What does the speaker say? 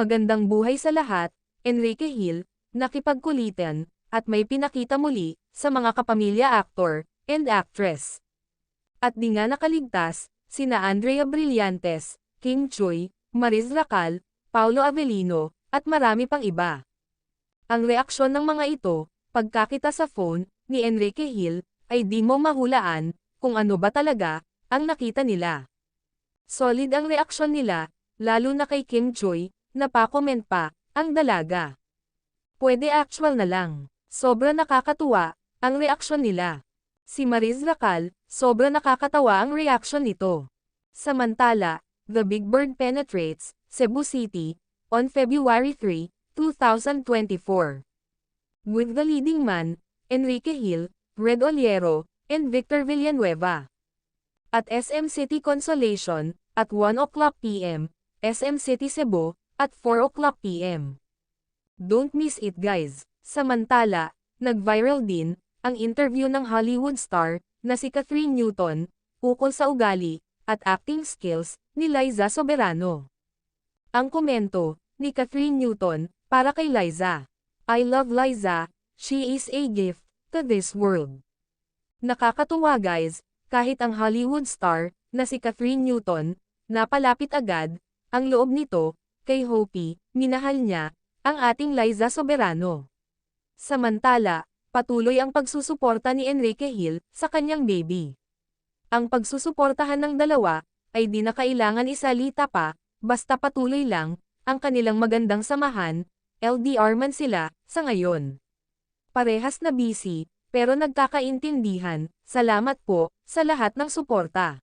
Magandang buhay sa lahat, Enrique Hill, nakipagkulitan, at may pinakita muli, sa mga kapamilya actor, and actress. At di nga nakaligtas, sina Andrea Brillantes, King Choi, Mariz Racal, Paulo Avellino, at marami pang iba. Ang reaksyon ng mga ito, pagkakita sa phone, ni Enrique Hill, ay di mo mahulaan, kung ano ba talaga, ang nakita nila. Solid ang reaksyon nila, lalo na kay Kim Choi, napakomment pa, ang dalaga. Pwede actual na lang. Sobra nakakatuwa, ang reaksyon nila. Si Mariz Racal, sobra nakakatawa ang reaksyon nito. Samantala, The Big Bird penetrates, Cebu City, on February 3, 2024. With the leading man, Enrique Hill, Red Oliero, and Victor Villanueva. At SM City Consolation, at 1 o'clock p.m., SM City Cebu, at 4 o'clock p.m. Don't miss it guys. Samantala, nag-viral din, ang interview ng Hollywood star, na si Catherine Newton, ukol sa ugali, at acting skills, ni Liza Soberano. Ang komento, ni Catherine Newton, para kay Liza. I love Liza, she is a gift, to this world. Nakakatuwa guys, kahit ang Hollywood star, na si Catherine Newton, napalapit agad, ang loob nito, kay Hopi, minahal niya, ang ating Liza Soberano. Samantala, patuloy ang pagsusuporta ni Enrique Hill sa kanyang baby. Ang pagsusuportahan ng dalawa ay di na kailangan isalita pa, basta patuloy lang ang kanilang magandang samahan, LDR man sila sa ngayon. Parehas na busy, pero nagkakaintindihan. Salamat po sa lahat ng suporta.